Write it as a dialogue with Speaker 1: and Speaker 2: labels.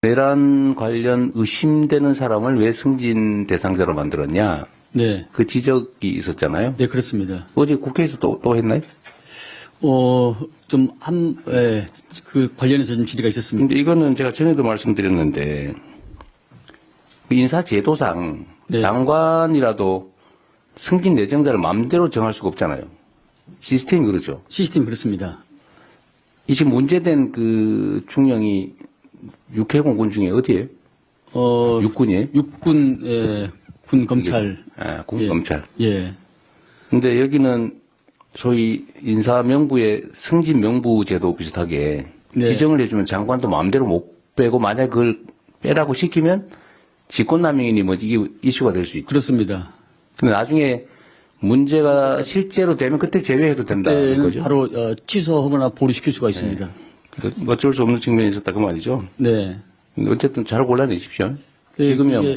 Speaker 1: 내란 관련 의심되는 사람을 왜 승진 대상자로 만들었냐?
Speaker 2: 네.
Speaker 1: 그 지적이 있었잖아요.
Speaker 2: 네, 그렇습니다.
Speaker 1: 어제 국회에서 또, 또 했나요?
Speaker 2: 어, 좀, 한, 예, 그 관련해서 좀 질의가 있었습니다.
Speaker 1: 근데 이거는 제가 전에도 말씀드렸는데, 그 인사제도상
Speaker 2: 네.
Speaker 1: 장관이라도 승진 내정자를 마음대로 정할 수가 없잖아요. 시스템이 그렇죠.
Speaker 2: 시스템이 그렇습니다.
Speaker 1: 이 지금 문제된 그 중령이 육해 공군 중에 어디에요?
Speaker 2: 어,
Speaker 1: 육군이에요?
Speaker 2: 육군, 예, 군 검찰.
Speaker 1: 아, 군
Speaker 2: 예.
Speaker 1: 검찰.
Speaker 2: 예.
Speaker 1: 근데 여기는 소위 인사 명부의 승진 명부 제도 비슷하게
Speaker 2: 네.
Speaker 1: 지정을 해주면 장관도 마음대로 못 빼고 만약 그걸 빼라고 시키면 직권남용이니 뭐 이게 이슈가 될 수 있죠.
Speaker 2: 그렇습니다.
Speaker 1: 근데 나중에 문제가 실제로 되면 그때 제외해도 된다는
Speaker 2: 그때는
Speaker 1: 거죠.
Speaker 2: 바로 어, 취소하거나 보류시킬 수가 있습니다.
Speaker 1: 그 어쩔 수 없는 측면이 있었다 그 말이죠.
Speaker 2: 네.
Speaker 1: 어쨌든 잘 골라내십시오.
Speaker 2: 예,
Speaker 1: 지금이야
Speaker 2: 그게